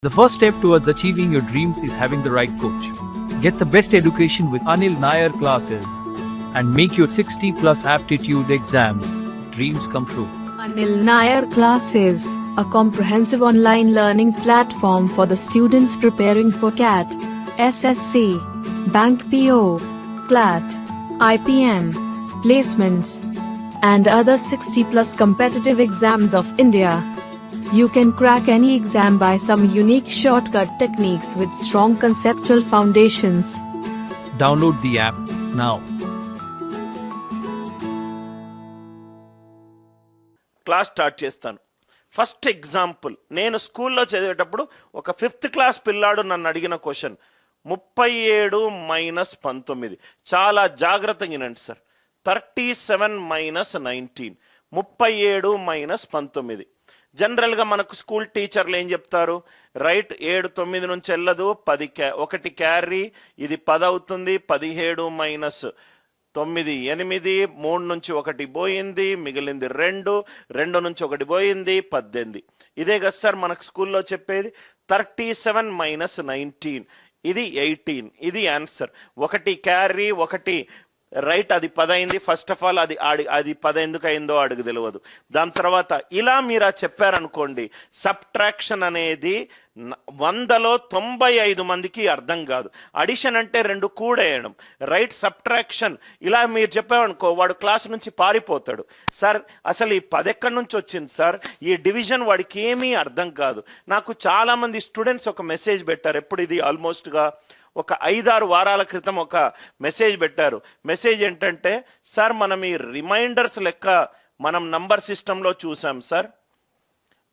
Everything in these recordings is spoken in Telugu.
The first step towards achieving your dreams is having the right coach. Get the best education with Anil Nair classes and make your 60 plus aptitude exams dreams come true. Anil Nair Classes, a comprehensive online learning platform for the students preparing for CAT, SSC, Bank PO, CLAT, IPM, placements, and other 60 plus competitive exams of India. You can crack any exam by some unique shortcut techniques with strong conceptual foundations. Download the app now. Class start చేస్తాను ఫస్ట్ ఎగ్జాంపుల్ నేను స్కూల్లో చదివేటప్పుడు ఒక ఫిఫ్త్ క్లాస్ పిల్లాడు నన్ను అడిగిన క్వశ్చన్ ముప్పై ఏడు మైనస్ పంతొమ్మిది చాలా జాగ్రత్తగా వినండి sir thirty seven minus nineteen ముప్పై ఏడు మైనస్ పంతొమ్మిది జనరల్గా మనకు స్కూల్ టీచర్లు ఏం చెప్తారు? రైట్ ఏడు తొమ్మిది నుంచి వెళ్ళదు పది క్యా ఒకటి క్యారీ ఇది పది అవుతుంది పదిహేడు మైనస్ తొమ్మిది ఎనిమిది మూడు నుంచి ఒకటి పోయింది మిగిలింది రెండు రెండు నుంచి ఒకటి పోయింది పద్దెనిమిది. ఇదే కదా సార్ మనకు స్కూల్లో చెప్పేది? Thirty seven minus nineteen. ఇది ఎయిటీన్. ఇది ఆన్సర్. ఒకటి క్యారీ ఒకటి రైట్ అది పదైంది. ఫస్ట్ ఆఫ్ ఆల్ అది ఆడి అది పదెందుకు అయిందో అడుగు తెలియదు దాని తర్వాత ఇలా మీరు ఆ చెప్పారనుకోండి సబ్ట్రాక్షన్ అనేది వందలో తొంభై ఐదు మందికి అర్థం కాదు. అడిషన్ అంటే రెండు కూడేయడం. రైట్ సబ్ట్రాక్షన్ ఇలా మీరు చెప్పామనుకో వాడు క్లాస్ నుంచి పారిపోతాడు. సార్ అసలు ఈ పది ఎక్కడి నుంచి వచ్చింది సార్ ఈ డివిజన్ వాడికి ఏమీ అర్థం కాదు. నాకు చాలామంది స్టూడెంట్స్ ఒక మెసేజ్ పెట్టారు. ఎప్పుడు ఇది? ఆల్మోస్ట్గా ఒక ఐదారు వారాల క్రితం ఒక మెసేజ్ పెట్టారు. మెసేజ్ ఏంటంటే సార్ మనం ఈ రిమైండర్స్ లెక్క మనం నంబర్ సిస్టంలో చూసాం సార్.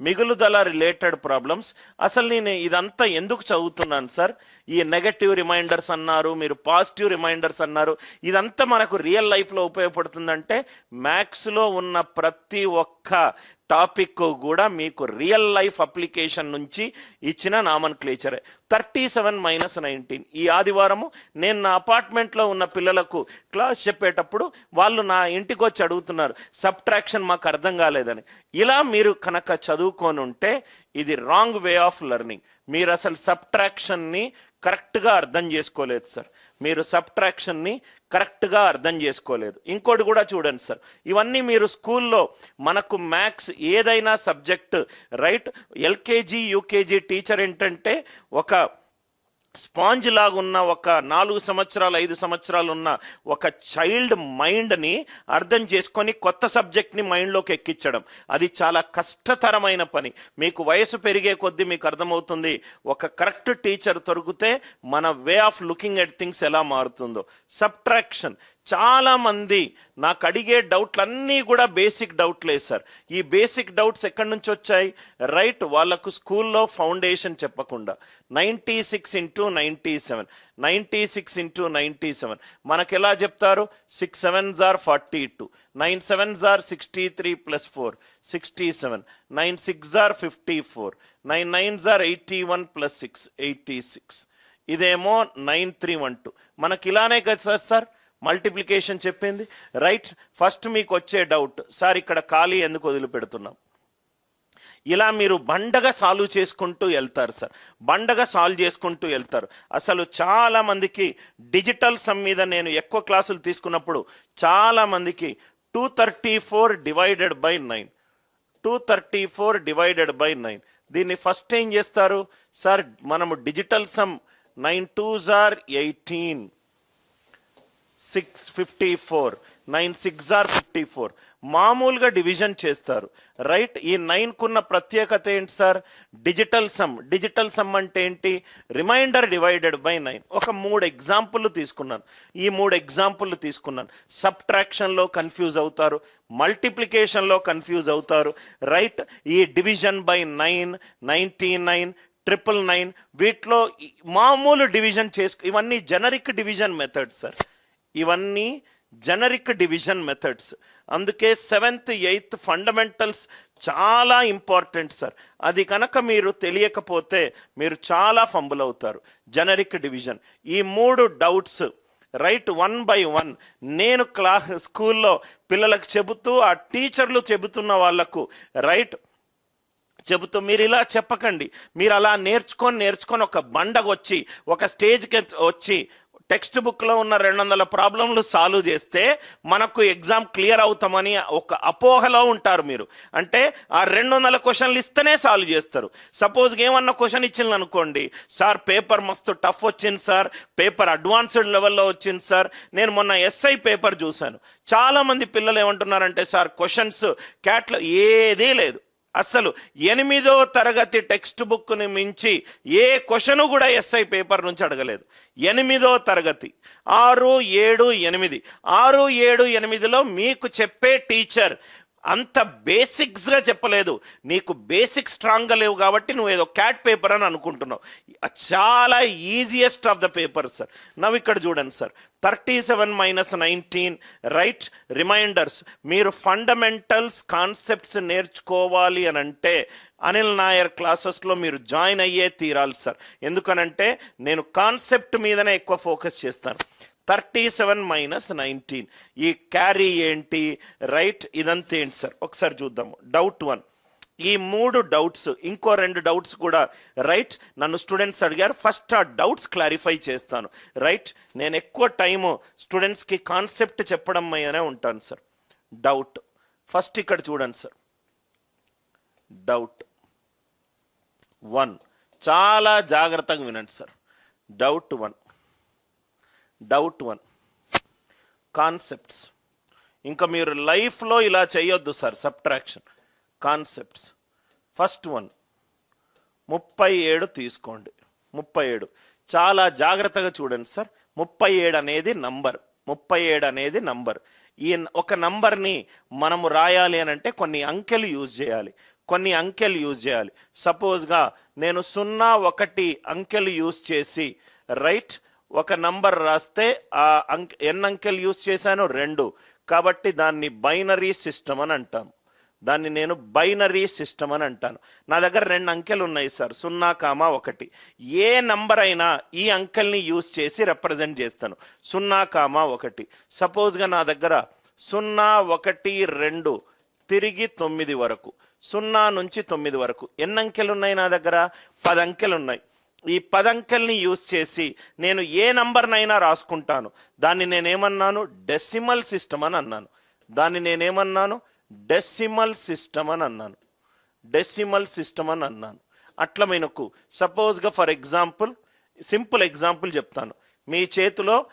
మిగులుదల related problems. అసలు నేను ఇదంతా ఎందుకు చదువుతున్నాను సార్? ఈ నెగటివ్ రిమైండర్స్ అన్నారు మీరు పాజిటివ్ రిమైండర్స్ అన్నారు. ఇదంతా మనకు రియల్ లైఫ్లో ఉపయోగపడుతుందంటే మ్యాథ్స్లో ఉన్న ప్రతి ఒక్క టాపిక్ కూడా మీకు రియల్ లైఫ్ అప్లికేషన్ నుంచి ఇచ్చిన నామన్ క్లేచరే థర్టీ సెవెన్ మైనస్ నైన్టీన్. ఈ ఆదివారము నేను నా అపార్ట్మెంట్లో ఉన్న పిల్లలకు క్లాస్ చెప్పేటప్పుడు వాళ్ళు నా ఇంటికి వచ్చి అడుగుతున్నారు సబ్ట్రాక్షన్ మాకు అర్థం కాలేదని. ఇలా మీరు కనుక చదువుకొని ఉంటే ఇది రాంగ్ వే ఆఫ్ లెర్నింగ్. మీరు అసలు సబ్ట్రాక్షన్ని కరెక్ట్గా అర్థం చేసుకోలేదు సార్. మీరు సబ్ట్రాక్షన్ని కరెక్ట్గా అర్థం చేసుకోలేదు. ఇంకోటి కూడా చూడండి సార్. ఇవన్నీ మీరు స్కూల్లో మనకు మ్యాథ్స్ ఏదైనా subject right? LKG UKG teacher ఏంటంటే ఒక స్పాంజ్ లాగా ఉన్న ఒక నాలుగు సంవత్సరాలు ఐదు సంవత్సరాలు ఉన్న ఒక చైల్డ్ మైండ్ని అర్థం చేసుకొని కొత్త సబ్జెక్ట్ని మైండ్లోకి ఎక్కించడం. అది చాలా కష్టతరమైన పని. మీకు వయసు పెరిగే కొద్దీ మీకు అర్థమవుతుంది ఒక కరెక్ట్ టీచర్ దొరికితే మన way of looking at things ఎలా మారుతుందో. సబ్ట్రాక్షన్. చాలామంది నాకు అడిగే డౌట్లన్నీ కూడా బేసిక్ డౌట్లే సార్. ఈ బేసిక్ డౌట్స్ ఎక్కడి నుంచి వచ్చాయి? రైట్ వాళ్ళకు స్కూల్లో ఫౌండేషన్ చెప్పకుండా. Ninety six into ninety seven. Ninety six into ninety seven. మనకు ఎలా చెప్తారు? Six seven are forty two. Nine seven are sixty three plus four. Sixty seven. Nine six are fifty four. Nine nine are eighty one plus six eighty six. ఇదేమో నైన్ త్రీ వన్ టూ. మనకి ఇలానే కదా సార్ సార్? మల్టిప్లికేషన్ చెప్పింది. రైట్ ఫస్ట్ మీకు వచ్చే డౌట్ సార్ ఇక్కడ ఖాళీ ఎందుకు వదిలిపెడుతున్నాం? ఇలా మీరు బండగా సాల్వ్ చేసుకుంటూ వెళ్తారు సార్. బండగా సాల్వ్ చేసుకుంటూ వెళ్తారు. అసలు చాలామందికి డిజిటల్ సమ్ మీద నేను ఎక్కువ క్లాసులు తీసుకున్నప్పుడు చాలామందికి two thirty four divided by nine two thirty four divided by nine దీన్ని ఫస్ట్ ఏం చేస్తారు? సార్ మనము digital sum nine two are eighteen six fifty four nine six are fifty four. మామూలుగా డివిజన్ చేస్తారు. రైట్ ఈ నైన్కున్న ప్రత్యేకత ఏంటి sir? Digital sum. Digital sum అంటే ఏంటి? Reminder divided by nine. ఒక మూడు ఎగ్జాంపుల్ తీసుకున్నాను. ఈ మూడు ఎగ్జాంపుల్ తీసుకున్నాను. సబ్ట్రాక్షన్లో కన్ఫ్యూజ్ అవుతారు. మల్టిప్లికేషన్లో కన్ఫ్యూజ్ అవుతారు. రైట్ ఈ division by nine ninety nine triple nine వీటిలో మామూలు డివిజన్ చేసుకు ఇవన్నీ జనరిక్ డివిజన్ మెథడ్ సార్. ఇవన్నీ జనరిక్ డివిజన్ మెథడ్స్ అందుకే సెవెంత్ ఎయిత్ ఫండమెంటల్స్ చాలా ఇంపార్టెంట్ సార్ అది కనుక మీరు తెలియకపోతే మీరు చాలా ఫంబుల్ అవుతారు. జనరిక్ డివిజన్ ఈ మూడు doubts right one by one నేను క్లాస్ స్కూల్లో పిల్లలకు చెబుతూ ఆ టీచర్లు చెబుతున్న వాళ్ళకు రైట్ చెబుతూ మీరు ఇలా చెప్పకండి. మీరు అలా నేర్చుకొని నేర్చుకొని ఒక బండగొచ్చి ఒక స్టేజ్కి వచ్చి టెక్స్ట్ బుక్లో ఉన్న రెండు వందల ప్రాబ్లంలు సాల్వ్ చేస్తే మనకు ఎగ్జామ్ క్లియర్ అవుతామని ఒక అపోహలో ఉంటారు మీరు. అంటే ఆ రెండు వందల క్వశ్చన్లు ఇస్తేనే సాల్వ్ చేస్తారు. సపోజ్ ఏమన్నా క్వశ్చన్ ఇచ్చింది అనుకోండి సార్ పేపర్ మస్తు టఫ్ వచ్చింది సార్ పేపర్ అడ్వాన్స్డ్ లెవెల్లో వచ్చింది సార్ నేను మొన్న ఎస్ఐ పేపర్ చూశాను. చాలా మంది పిల్లలు ఏమంటున్నారంటే సార్ క్వశ్చన్స్ క్యాట్లో ఏదీ లేదు. అసలు ఎనిమిదో తరగతి టెక్స్ట్ బుక్ని మించి ఏ క్వశ్చన్ కూడా ఎస్ఐ పేపర్ నుంచి అడగలేదు. ఎనిమిదో తరగతి. ఆరు ఏడు ఎనిమిది. ఆరు ఏడు ఎనిమిదిలో మీకు చెప్పే టీచర్ అంత బేసిక్స్గా చెప్పలేదు. నీకు బేసిక్ స్ట్రాంగ్గా లేవు కాబట్టి నువ్వు ఏదో క్యాట్ పేపర్ అని అనుకుంటున్నావు. చాలా easiest of the paper sir. నవ్వు ఇక్కడ చూడండి sir. Thirty seven minus nineteen right? Reminders మీరు ఫండమెంటల్స్ కాన్సెప్ట్స్ నేర్చుకోవాలి అని అంటే అనిల్ నాయర్ క్లాసెస్లో మీరు జాయిన్ అయ్యే తీరాలి సార్. ఎందుకనంటే నేను కాన్సెప్ట్ మీదనే ఎక్కువ ఫోకస్ చేస్తాను. థర్టీ సెవెన్ మైనస్ నైన్టీన్ ఈ క్యారీ ఏంటి? రైట్ ఇదంతా ఏంటి సార్ ఒకసారి చూద్దాము. డౌట్ వన్ ఈ మూడు డౌట్స్ ఇంకో రెండు డౌట్స్ కూడా రైట్ నన్ను స్టూడెంట్స్ అడిగారు. ఫస్ట్ ఆ డౌట్స్ క్లారిఫై చేస్తాను. రైట్ నేను ఎక్కువ టైము స్టూడెంట్స్కి కాన్సెప్ట్ చెప్పడం అనే ఉంటాను సార్ డౌట్ ఫస్ట్ ఇక్కడ చూడండి సార్ డౌట్ వన్ చాలా జాగ్రత్తగా వినండి sir doubt one doubt one concepts ఇంకా మీరు లైఫ్లో ఇలా చేయొద్దు sir subtraction concepts first one ముప్పై ఏడు తీసుకోండి. ముప్పై ఏడు. చాలా జాగ్రత్తగా చూడండి సార్ ముప్పై ఏడు అనేది నంబర్ ముప్పై ఏడు అనేది నంబర్ ఈ ఒక నంబర్ని మనము రాయాలి అని అంటే కొన్ని అంకెలు యూజ్ చేయాలి. కొన్ని అంకెలు యూజ్ చేయాలి. సపోజ్గా నేను సున్నా ఒకటి అంకెలు యూజ్ చేసి రైట్ ఒక నంబర్ రాస్తే ఆ అంక్ ఎన్ని అంకెలు యూజ్ చేశాను రెండు. కాబట్టి దాన్ని బైనరీ సిస్టమ్ అని అంటాం. దాన్ని నేను బైనరీ సిస్టమ్ అని అంటాను. నా దగ్గర రెండు అంకెలు ఉన్నాయి సార్. సున్నా కామా ఒకటి. ఏ నంబర్ అయినా ఈ అంకెల్ని యూజ్ చేసి రిప్రజెంట్ చేస్తాను. సున్నా కామా ఒకటి. సపోజ్గా నా దగ్గర సున్నా ఒకటి రెండు తిరిగి తొమ్మిది వరకు సున్నా నుంచి తొమ్మిది వరకు ఎన్ని అంకెలు ఉన్నాయి నా దగ్గర? పది అంకెలు ఉన్నాయి. ఈ పదంకెల్ని యూజ్ చేసి నేను ఏ నంబర్నైనా రాసుకుంటాను. దాన్ని నేనేమన్నాను? డెసిమల్ సిస్టమ్ అని అన్నాను. దాన్ని నేనేమన్నాను? డెసిమల్ సిస్టమ్ అని అన్నాను. డెసిమల్ సిస్టమ్ అని అన్నాను. అట్లా మనకు. సపోజ్గా ఫర్ ఎగ్జాంపుల్ సింపుల్ ఎగ్జాంపుల్ చెప్తాను. మీ చేతిలో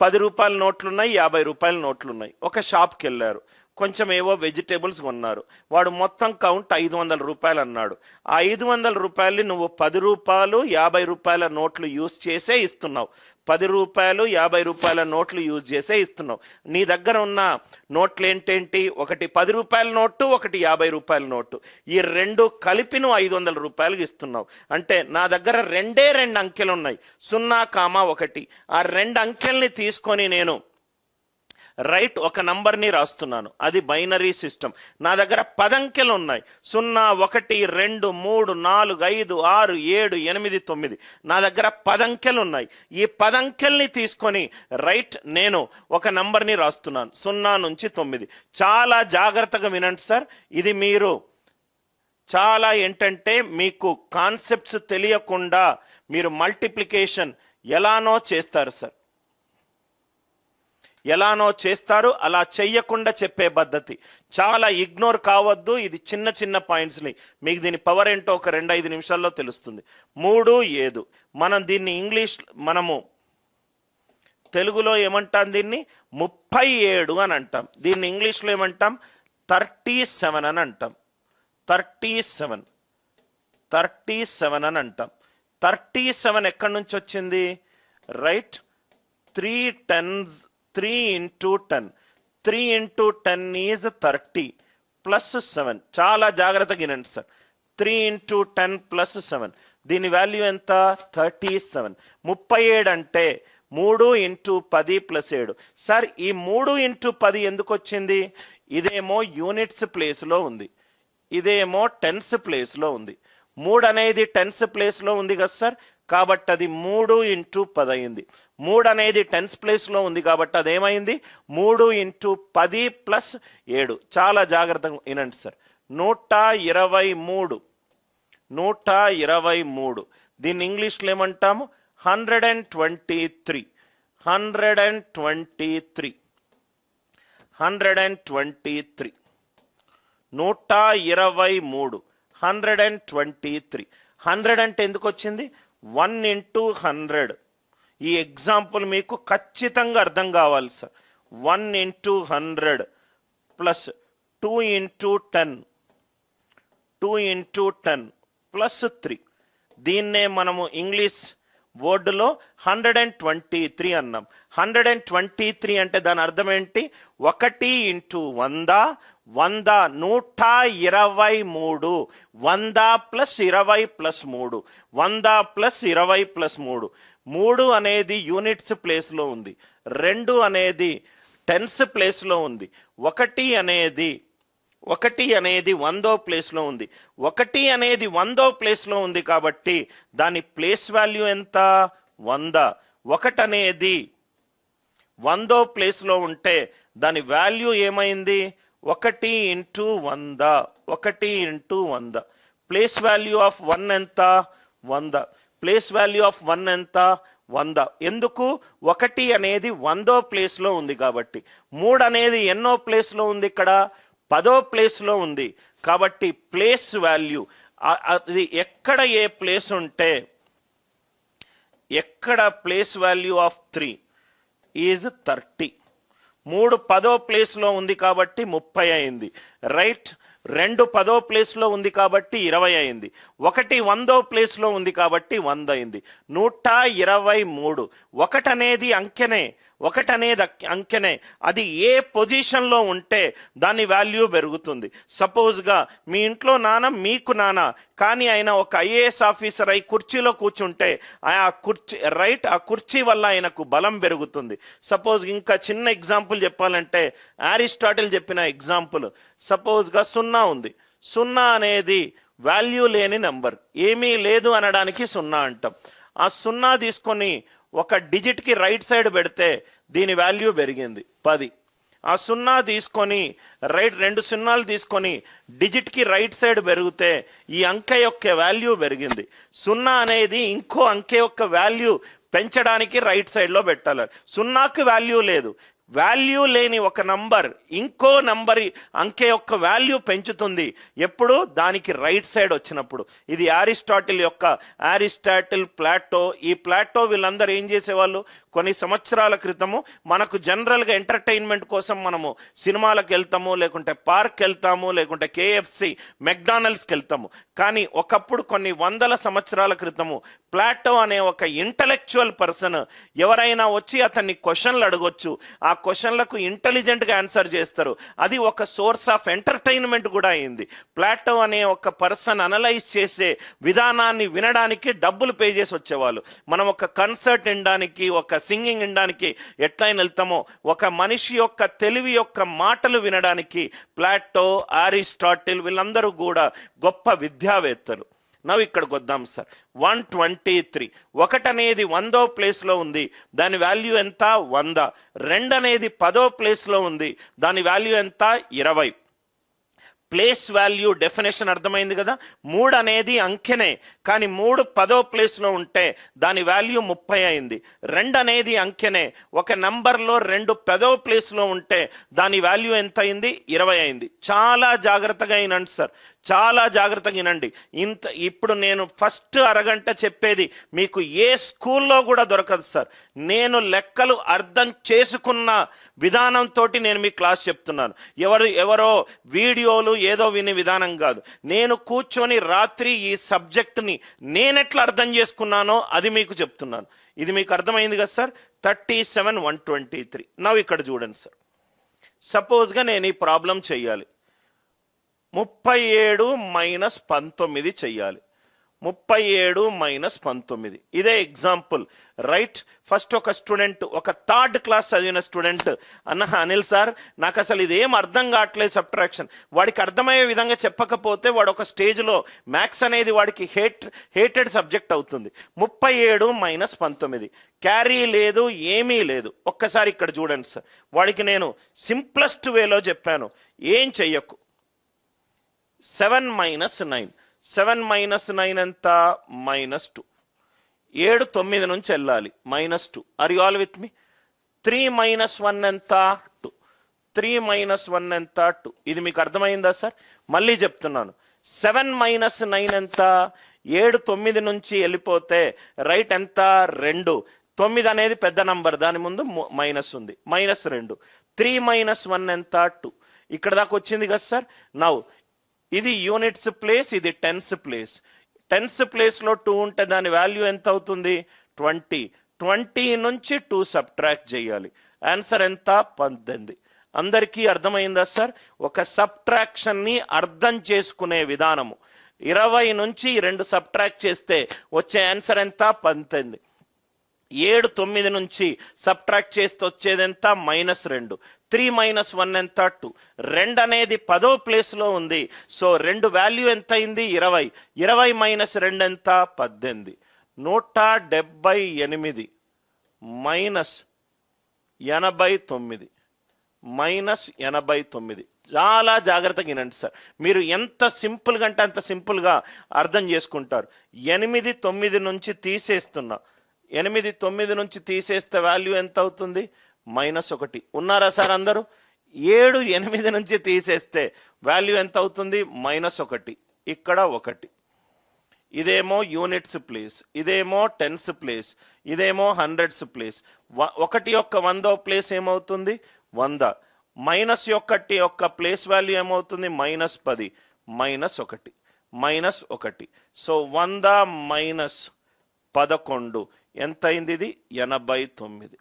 పది రూపాయల నోట్లు ఉన్నాయి యాభై రూపాయల నోట్లున్నాయి. ఒక షాప్కి వెళ్ళారు కొంచెం ఏవో వెజిటేబుల్స్ కొన్నారు. వాడు మొత్తం కౌంట్ ఐదు వందల రూపాయలు అన్నాడు. ఆ ఐదు వందల రూపాయలు నువ్వు పది రూపాయలు యాభై రూపాయల నోట్లు యూజ్ చేసే ఇస్తున్నావు. పది రూపాయలు యాభై రూపాయల నోట్లు యూజ్ చేసే ఇస్తున్నావు. నీ దగ్గర ఉన్న నోట్లు ఏంటేంటి ఒకటి పది రూపాయల నోటు ఒకటి యాభై రూపాయల నోటు. ఈ రెండు కలిపి నువ్వు ఐదు వందల రూపాయలు ఇస్తున్నావు. అంటే నా దగ్గర రెండే రెండు అంకెలు ఉన్నాయి సున్నా కామా ఒకటి. ఆ రెండు అంకెల్ని తీసుకొని నేను రైట్ ఒక నంబర్ని రాస్తున్నాను. అది బైనరీ సిస్టమ్. నా దగ్గర పదంకెలు ఉన్నాయి. సున్నా ఒకటి రెండు మూడు నాలుగు ఐదు ఆరు ఏడు ఎనిమిది తొమ్మిది. నా దగ్గర పదంకెలు ఉన్నాయి. ఈ పదంకెల్ని తీసుకొని రైట్ నేను ఒక నంబర్ని రాస్తున్నాను. సున్నా నుంచి తొమ్మిది. చాలా జాగ్రత్తగా వినండి సార్. ఇది మీరు చాలా ఏంటంటే మీకు కాన్సెప్ట్స్ తెలియకుండా మీరు మల్టిప్లికేషన్ ఎలానో చేస్తారు సార్. ఎలానో చేస్తారు అలా చెయ్యకుండా చెప్పే పద్ధతి. చాలా ఇగ్నోర్ కావద్దు ఇది చిన్న చిన్న పాయింట్స్ని మీకు దీని పవర్ ఏంటో ఒక రెండు ఐదు నిమిషాల్లో తెలుస్తుంది. మూడు ఏదు. మనం దీన్ని ఇంగ్లీష్ మనము తెలుగులో ఏమంటాం దీన్ని? ముప్పై ఏడు అని అంటాం. దీన్ని ఇంగ్లీష్లో ఏమంటాం? థర్టీ సెవెన్ అని అంటాం. Thirty seven. థర్టీ సెవెన్ అని అంటాం. థర్టీ సెవెన్ ఎక్కడి నుంచి వచ్చింది? Right three tens three into ten. Three into ten is thirty plus seven. చాలా జాగ్రత్తగా వినండి sir. Three into ten plus seven. దీని వాల్యూ ఎంత? Thirty seven. ముప్పై ఏడు అంటే మూడు ఇంటూ పది ప్లస్ ఏడు. సార్ ఈ మూడు ఇంటూ పది ఎందుకు వచ్చింది? ఇదేమో యూనిట్స్ ప్లేస్లో ఉంది. ఇదేమో టెన్స్ ప్లేస్లో ఉంది. మూడు అనేది టెన్స్ ప్లేస్లో ఉంది కదా సార్. కాబట్టి అది మూడు ఇంటూ పది అయింది మూడు అనేది టెన్స్ ప్లేస్లో ఉంది కాబట్టి అదేమైంది? మూడు ఇంటూ పది ప్లస్ ఏడు. చాలా జాగ్రత్తగా వినండి సార్. నూట ఇరవై మూడు. నూట ఇరవై మూడు. దీన్ని ఇంగ్లీష్లో ఏమంటాము? Hundred and twenty three. Hundred and twenty three. Hundred and twenty three. నూట ఇరవై మూడు. Hundred and twenty three. Hundred అంటే ఎందుకు వచ్చింది? One into hundred. ఈ ఎగ్జాంపుల్ మీకు ఖచ్చితంగా అర్థం కావాలి sir. One into hundred plus two into ten. Two into ten plus three. దీన్నే మనము ఇంగ్లీష్ బోర్డులో హండ్రెడ్ అండ్ ట్వంటీ త్రీ అన్నాం. హండ్రెడ్ అండ్ ట్వంటీ త్రీ అంటే దాని అర్థం ఏంటి? ఒకటి ఇంటూ వంద వంద నూట ఇరవై మూడు. వంద ప్లస్ ఇరవై ప్లస్ మూడు. వంద ప్లస్ ఇరవై ప్లస్ మూడు. మూడు అనేది యూనిట్స్ ప్లేస్లో ఉంది. రెండు అనేది టెన్స్ ప్లేస్లో ఉంది. ఒకటి అనేది ఒకటి అనేది వందో ప్లేస్లో ఉంది. ఒకటి అనేది వందో ప్లేస్లో ఉంది కాబట్టి దాని ప్లేస్ వాల్యూ ఎంత? వంద. ఒకటి అనేది వందో ప్లేస్లో ఉంటే దాని వాల్యూ ఏమైంది? ఒకటి ఇంటూ వంద ఒకటి ఇంటూ వంద. ప్లేస్ వాల్యూ ఆఫ్ వన్ ఎంత? వంద. ప్లేస్ వాల్యూ ఆఫ్ వన్ ఎంత? వంద. ఎందుకు? ఒకటి అనేది వందో ప్లేస్లో ఉంది కాబట్టి. మూడు అనేది ఎన్నో ప్లేస్లో ఉంది ఇక్కడ? పదో ప్లేస్లో ఉంది. కాబట్టి ప్లేస్ వాల్యూ. అది ఎక్కడ ఏ ప్లేస్ ఉంటే ఎక్కడ place value of three is thirty. మూడు పదో ప్లేస్లో ఉంది కాబట్టి ముప్పై అయింది. రైట్ రెండు పదో ప్లేస్లో ఉంది కాబట్టి ఇరవై అయింది. ఒకటి వందో ప్లేస్లో ఉంది కాబట్టి వంద అయింది. నూట ఇరవై మూడు. ఒకటనేది అంకెనే. ఒకటనేది అంకెనే. అది ఏ పొజిషన్లో ఉంటే దాని వాల్యూ పెరుగుతుంది. సపోజ్గా మీ ఇంట్లో నాన్న మీకు నాన్న కానీ ఆయన ఒక ఐఏఎస్ ఆఫీసర్ అయి కుర్చీలో కూర్చుంటే ఆ కుర్చీ రైట్ ఆ కుర్చీ వల్ల ఆయనకు బలం పెరుగుతుంది. సపోజ్ ఇంకా చిన్న ఎగ్జాంపుల్ చెప్పాలంటే అరిస్టాటిల్ చెప్పిన ఎగ్జాంపుల్. సపోజ్గా సున్నా ఉంది. సున్నా అనేది వాల్యూ లేని నెంబర్. ఏమీ లేదు అనడానికి సున్నా అంటాం. ఆ సున్నా తీసుకొని ఒక డిజిట్కి రైట్ సైడ్ పెడితే దీని వాల్యూ పెరిగింది. పది. ఆ సున్నా తీసుకొని రైట్ రెండు సున్నాలు తీసుకొని డిజిట్కి రైట్ సైడ్ పెరిగితే ఈ అంకె యొక్క వాల్యూ పెరిగింది. సున్నా అనేది ఇంకో అంకె యొక్క వాల్యూ పెంచడానికి రైట్ సైడ్లో పెట్టాలి. సున్నాకు వాల్యూ లేదు. వాల్యూ లేని ఒక నంబర్ ఇంకో నంబర్ అంకె యొక్క వాల్యూ పెంచుతుంది. ఎప్పుడు దానికి రైట్ సైడ్ వచ్చినప్పుడు. ఇది ఆరిస్టాటిల్ యొక్క ఆరిస్టాటిల్ ప్లాటో. ఈ ప్లాటో వీళ్ళందరూ ఏం చేసేవాళ్ళు? కొన్ని సంవత్సరాల క్రితము మనకు జనరల్గా ఎంటర్టైన్మెంట్ కోసం మనము సినిమాలకు వెళ్తాము లేకుంటే పార్క్ వెళ్తాము లేకుంటే కేఎఫ్సి మెక్డానల్డ్స్కి వెళ్తాము. కానీ ఒకప్పుడు కొన్ని వందల సంవత్సరాల క్రితము ప్లాటో అనే ఒక ఇంటలెక్చువల్ పర్సన్ ఎవరైనా వచ్చి అతన్ని క్వశ్చన్లు అడగొచ్చు ఆ క్వశ్చన్లకు ఇంటెలిజెంట్గా ఆన్సర్ చేస్తారు. అది ఒక సోర్స్ ఆఫ్ ఎంటర్టైన్మెంట్ కూడా అయింది. ప్లాటో అనే ఒక పర్సన్ అనలైజ్ చేసే విధానాన్ని వినడానికి డబ్బులు పే చేసి వచ్చేవాళ్ళు. మనం ఒక కన్సర్ట్ వినడానికి ఒక సింగింగ్ వినడానికి ఎట్లయినా వెళ్తామో ఒక మనిషి యొక్క తెలివి యొక్క మాటలు వినడానికి ప్లాటో ఆరిస్టాటిల్ వీళ్ళందరూ కూడా గొప్ప విద్య విద్యావేత్తలు నవ్వు ఇక్కడికి వద్దాం సార్. One twenty three. ఒకటి అనేది వందో ప్లేస్లో ఉంది. దాని వాల్యూ ఎంత? వంద. రెండు అనేది పదో ప్లేస్లో ఉంది. దాని వాల్యూ ఎంత? ఇరవై. ప్లేస్ వాల్యూ డెఫినేషన్ అర్థమైంది కదా? మూడు అనేది అంకెనే. కానీ మూడు పదో ప్లేస్లో ఉంటే దాని వాల్యూ ముప్పై అయింది. రెండు అనేది అంకెనే. ఒక నంబర్లో రెండు పదో ప్లేస్లో ఉంటే దాని వాల్యూ ఎంత అయింది? ఇరవై అయింది. చాలా జాగ్రత్తగా అయినండి సార్. చాలా జాగ్రత్తగా వినండి. ఇంత ఇప్పుడు నేను ఫస్ట్ అరగంట చెప్పేది మీకు ఏ స్కూల్లో కూడా దొరకదు సార్. నేను లెక్కలు అర్థం చేసుకున్న విధానంతో నేను మీ క్లాస్ చెప్తున్నాను. ఎవరు ఎవరో వీడియోలు ఏదో వినే విధానం కాదు. నేను కూర్చొని రాత్రి ఈ సబ్జెక్ట్ని నేనెట్లా అర్థం చేసుకున్నానో అది మీకు చెప్తున్నాను. ఇది మీకు అర్థమైంది కదా sir? Thirty seven one twenty three. నవ్వు ఇక్కడ చూడండి సార్. సపోజ్గా నేను ఈ ప్రాబ్లం చెయ్యాలి. ముప్పై ఏడు మైనస్ పంతొమ్మిది చెయ్యాలి. ముప్పై ఏడు మైనస్ పంతొమ్మిది. ఇదే ఎగ్జాంపుల్ రైట్ ఫస్ట్ ఒక స్టూడెంట్ ఒక థర్డ్ క్లాస్ చదివిన స్టూడెంట్ అన్న అనిల్ సార్ నాకు అసలు ఇదేం అర్థం కావట్లేదు సబ్ట్రాక్షన్ వాడికి అర్థమయ్యే విధంగా చెప్పకపోతే వాడు ఒక స్టేజ్లో మ్యాథ్స్ అనేది వాడికి హేట్ హేటెడ్ సబ్జెక్ట్ అవుతుంది. ముప్పై ఏడు మైనస్ పంతొమ్మిది. క్యారీ లేదు ఏమీ లేదు. ఒక్కసారి ఇక్కడ చూడండి సార్. వాడికి నేను సింప్లెస్ట్ వేలో చెప్పాను. ఏం చెయ్యకు? Seven minus nine seven minus nine ఎంత? Minus two. ఏడు తొమ్మిది నుంచి వెళ్ళాలి. Minus two. Are you all with me three minus one ఎంత? టూ. త్రీ మైనస్ వన్ ఎంత? టూ. ఇది మీకు అర్థమైందా సార్? మళ్ళీ చెప్తున్నాను. సెవెన్ మైనస్ నైన్ ఎంత? ఏడు తొమ్మిది నుంచి వెళ్ళిపోతే రైట్ ఎంత? రెండు. తొమ్మిది అనేది పెద్ద నంబర్. దాని ముందు మైనస్ ఉంది. మైనస్ రెండు. త్రీ మైనస్ వన్ ఎంత? టూ. ఇక్కడ దాకా వచ్చింది కదా సార్? నవ్వు ఇది యూనిట్స్ ప్లేస్ ఇది టెన్స్ ప్లేస్ టెన్స్ ప్లేస్లో టూ ఉంటే దాని వాల్యూ ఎంత అవుతుంది? ట్వంటీ ట్వంటీ నుంచి టూ సబ్ట్రాక్ట్ చేయాలి. ఆన్సర్ ఎంత? పద్దెనిమిది. అందరికీ అర్థమైందా సార్? ఒక సబ్ట్రాక్షన్ని అర్థం చేసుకునే విధానము. ఇరవై నుంచి రెండు సబ్ట్రాక్ట్ చేస్తే వచ్చే ఆన్సర్ ఎంత? పంతొమ్మిది ఏడు తొమ్మిది నుంచి సబ్ట్రాక్ట్ చేస్తే వచ్చేది ఎంత? మైనస్ రెండు. త్రీ మైనస్ వన్ ఎంత టూ. రెండు అనేది పదో ప్లేస్లో ఉంది. సో రెండు వాల్యూ ఎంత అయింది ఇరవై. ఇరవై మైనస్ రెండు ఎంత? పద్దెనిమిది. నూట డెబ్బై ఎనిమిది. మైనస్ ఎనభై తొమ్మిది. మైనస్ ఎనభై తొమ్మిది. చాలా జాగ్రత్తగా వినండి సార్. మీరు ఎంత సింపుల్గా అంటే అంత సింపుల్గా అర్థం చేసుకుంటారు. ఎనిమిది తొమ్మిది నుంచి తీసేస్తున్నా. ఎనిమిది తొమ్మిది నుంచి తీసేస్తే వాల్యూ ఎంత అవుతుంది మైనస్ ఒకటి. ఉన్నారా సార్ అందరూ? ఏడు ఎనిమిది నుంచి తీసేస్తే వాల్యూ ఎంత అవుతుంది? మైనస్ ఒకటి. ఇక్కడ ఒకటి. ఇదేమో యూనిట్స్ ప్లేస్ ఇదేమో టెన్స్ ప్లేస్ ఇదేమో హండ్రెడ్స్ ప్లేస్ వ- ఒకటి యొక్క వందో ప్లేస్ ఏమవుతుంది? వంద. మైనస్ ఒకటి యొక్క ప్లేస్ వాల్యూ ఏమవుతుంది? మైనస్ పది. మైనస్ ఒకటి. మైనస్ ఒకటి. సో వంద మైనస్ పదకొండు. ఎంత అయింది ఇది? ఎనభై తొమ్మిది.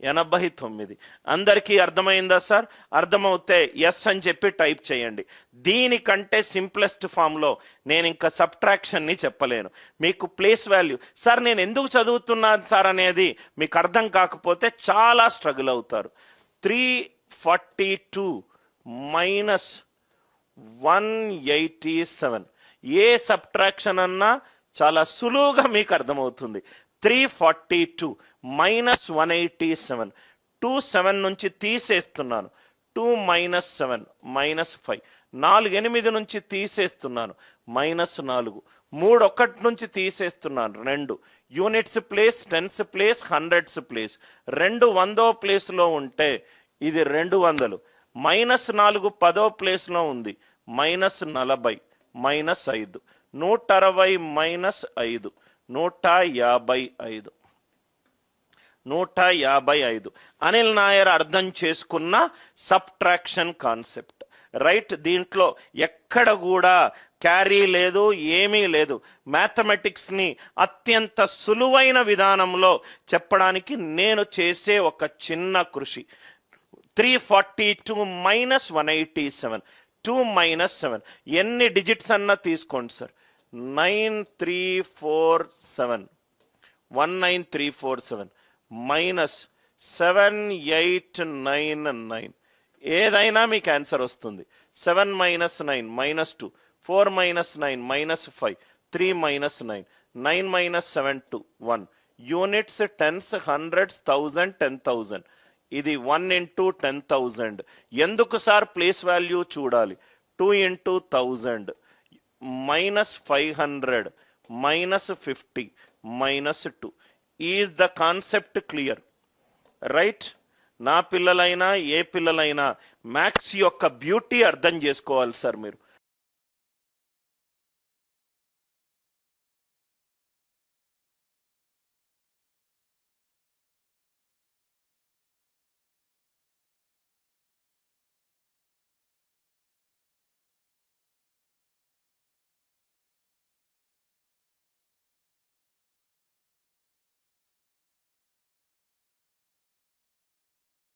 ఎనభై తొమ్మిది. అందరికీ అర్థమైందా సార్? అర్థమవుతే ఎస్ అని చెప్పి టైప్ చేయండి. దీనికంటే సింప్లెస్ట్ ఫామ్లో నేను ఇంకా సబ్ట్రాక్షన్ని చెప్పలేను. మీకు ప్లేస్ వాల్యూ. సార్ నేను ఎందుకు చదువుతున్నాను సార్ అనేది మీకు అర్థం కాకపోతే చాలా స్ట్రగుల్ అవుతారు. Three forty two minus one eighty seven. ఏ సబ్ట్రాక్షన్ అన్నా చాలా సులువుగా మీకు అర్థమవుతుంది. Three forty two minus one eighty seven two seven నుంచి తీసేస్తున్నాను. Two minus seven minus five నాలుగు ఎనిమిది నుంచి తీసేస్తున్నాను. మైనస్ నాలుగు. మూడు ఒకటి నుంచి తీసేస్తున్నాను. రెండు. Units place tens place hundreds place రెండు వందో ప్లేస్లో ఉంటే ఇది రెండు వందలు. మైనస్ నాలుగు పదో ప్లేస్లో ఉంది. మైనస్ నలభై మైనస్ ఐదు. నూట అరవై మైనస్ ఐదు. నూట యాభై ఐదు. నూట యాభై ఐదు. అనిల్ నాయర్ అర్థం చేసుకున్న సబ్ట్రాక్షన్ కాన్సెప్ట్. రైట్ దీంట్లో ఎక్కడ కూడా క్యారీ లేదు ఏమీ లేదు. మ్యాథమెటిక్స్ని అత్యంత సులువైన విధానంలో చెప్పడానికి నేను చేసే ఒక చిన్న కృషి. Three forty two minus one eighty seven two minus seven ఎన్ని డిజిట్స్ అన్నా తీసుకోండి sir nine three four seven. One nine three four seven. Minus seven eight nine nine. ఏదైనా మీకు ఆన్సర్ వస్తుంది. Seven minus nine minus two. Four minus nine minus five. Three minus nine. Nine minus seven two one. Units tens hundreds thousand ten thousand. ఇది వన్ ఇంటూ టెన్ థౌజండ్. ఎందుకు సార్ ప్లేస్ వాల్యూ చూడాలి? Two into thousand. Minus five hundred minus fifty minus two is the concept clear right నా పిల్లలైనా ఏ పిల్లలైనా మ్యాథ్స్ యొక్క బ్యూటీ అర్థం చేసుకోవాలి సార్ మీరు.